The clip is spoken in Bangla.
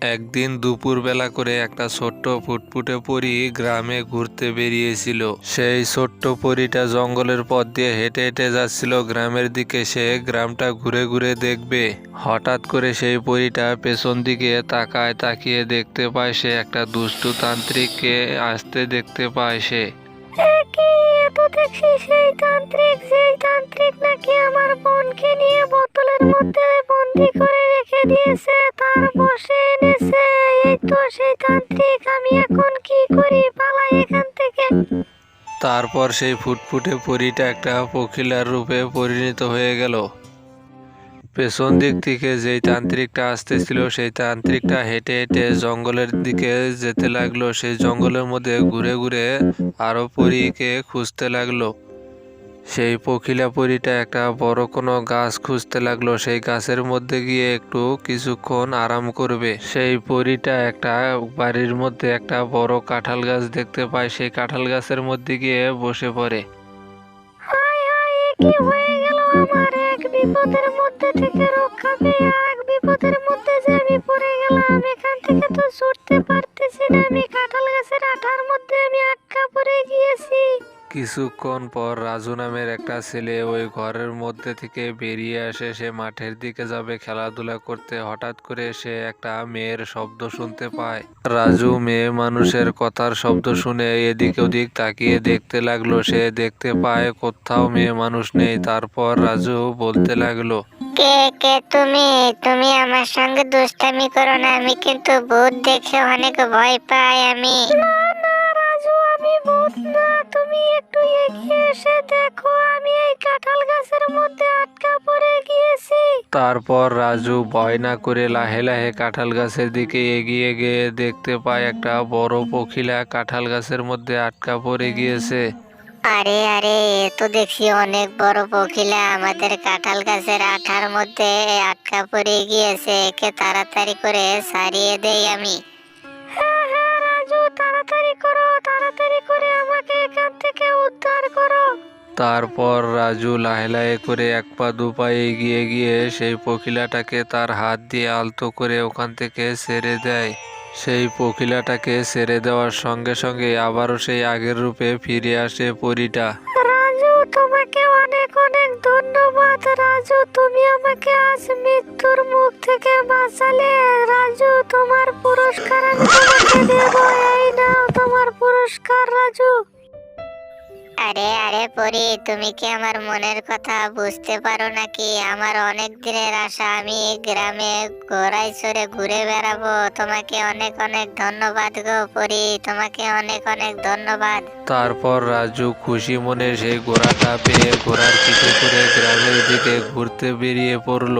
একদিন দুপুরবেলা করে একটা ছোট্ট ফুটফুটে পরি গ্রামে ঘুরতে বেরিয়েছিল। সেই ছোট্ট পরিটা জঙ্গলের পথ দিয়ে হেঁটে হেঁটে যাচ্ছিল। গ্রামের দিকে সে গ্রামটা ঘুরে ঘুরে দেখবে। হঠাৎ করে সেই পরীটা পেছন দিকে তাকায়, তাকিয়ে দেখতে পায় সে একটা দুষ্টু তান্ত্রিককে আসতে দেখতে পায় সে। আমার বোনকে নিয়ে বোতলের মধ্যে বন্দি করে রেখে দিয়েছে। তারপর সেই ফুটফুটে পরীটা একটা পখিলার রূপে পরিণত হয়ে গেল। পেছন দিক থেকে যেই তান্ত্রিকটা আসতেছিল, সেই তান্ত্রিকটা হেঁটে হেঁটে জঙ্গলের দিকে যেতে লাগল। সেই জঙ্গলের মধ্যে ঘুরে ঘুরে আরও পরীকে খুঁজতে লাগল। সেই পখিলা পরীটা একটা বড় কোনো গাছ খুঁজতে লাগল। সেই গাছের মধ্যে গিয়ে একটু কিছুক্ষণ আরাম করবে। সেই পরিটা একটা বাড়ির মধ্যে একটা বড় কাঁঠাল গাছ দেখতে পায়। সেই কাঁঠাল গাছের মধ্যে গিয়ে বসে পড়ে। আমি কাঁঠাল গাছের আঠার মধ্যে আমি আটকা পড়ে গিয়েছি। কিছুক্ষণ পর রাজু নামের একটা ছেলে ওই ঘরের মধ্যে থেকে বেরিয়ে আসে। সে মাঠের দিকে যাবে, খেলাধুলা করতে। হঠাৎ করে সে একটা মেয়ের শব্দ শুনতে পায়। রাজু মেয়ে মানুষের কথার শব্দ শুনে এদিক ওদিক তাকিয়ে দেখতে লাগল। সে দেখতে পায় কোথাও মেয়ে মানুষ নেই। তারপর রাজু বলতে লাগল, কে কে তুমি? তুমি আমার সঙ্গে দুষ্টামি করো না। আমি কিন্তু ভূত দেখে অনেক ভয় পাই আমি। এগিয়ে এসে দেখো আমি এই কাঁঠাল গাছের মধ্যে আটকা পড়ে গিয়েছি। তারপর রাজু ভয় না করে লাহে লাহে কাঁঠাল গাছের দিকে এগিয়ে গিয়ে দেখতে পায় একটা বড় পখিলা কাঁঠাল গাছের মধ্যে আটকা পড়ে গিয়েছে। আরে আরে এ তো দেখছি অনেক বড় পখিলা আমাদের কাঁঠাল গাছের আঠার মধ্যে আটকা পড়ে গিয়েছে একে তাড়াতাড়ি করে সারিয়ে দেই আমি। হ্যাঁ হ্যাঁ রাজু তাড়াতাড়ি করো তাড়াতাড়ি করে আমাকে তারপর রাজু লাহে লাহে করে এক পা দু পা এগিয়ে গিয়ে সেই পখিলাটাকে তার হাত দিয়ে আলতো করে ওখান থেকে ছেড়ে দেয়। সেই পখিলাটাকে ছেড়ে দেওয়ার সঙ্গে সঙ্গে আবারও সেই আগের রূপে ফিরে আসে পরীটা। রাজু, তোমাকে অনেক অনেক ধন্যবাদ। রাজু, তুমি আমাকে আজ মৃত্যুর মুখ থেকে বাঁচালে। রাজু, তোমার পুরস্কার তোমার পুরস্কার, রাজু। আরে আরে পরি, তুমি কি আমার মনের কথা বুঝতে পারো নাকি? আমার অনেক দিনের আশা, আমি গ্রামে ঘোড়ায় চড়ে ঘুরে বেড়াবো। তোমাকে অনেক অনেক ধন্যবাদ গো পরি, তোমাকে অনেক অনেক ধন্যবাদ। তারপর রাজু খুশি মনে সেই ঘোড়াটা পেয়ে ঘোড়ার পিঠে করে গ্রামের দিকে ঘুরতে বেরিয়ে পড়ল।